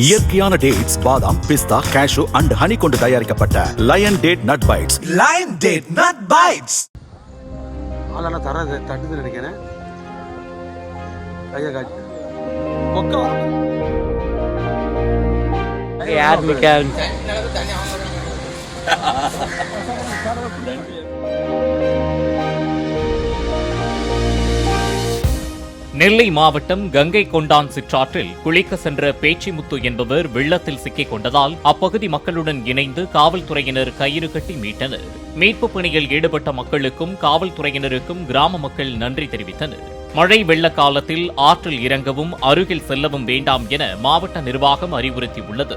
இயற்கையான டேட்ஸ் பாதாம் பிஸ்தா cash and honey கொண்டு தயாரிக்கப்பட்ட Lion Date Nut Bites Lion Date Nut Bites. ஆளெல்லாம் தர தட்டுது நினைக்கிறேன். கையை காட்டு யார் மிக்கான் நெல்லை மாவட்டம் கங்கை கொண்டான் சிற்றாற்றில் குளிக்க சென்ற பேச்சிமுத்து என்பவர் வெள்ளத்தில் சிக்கிக் கொண்டதால் அப்பகுதி மக்களுடன் இணைந்து காவல்துறையினர் கயிறு கட்டி மீட்டனர். மீட்புப் பணியில் ஈடுபட்ட மக்களுக்கும் காவல்துறையினருக்கும் கிராம மக்கள் நன்றி தெரிவித்தனர். மழை வெள்ள காலத்தில் ஆற்றில் இறங்கவும் அருகில் செல்லவும் வேண்டாம் என மாவட்ட நிர்வாகம் அறிவுறுத்தியுள்ளது.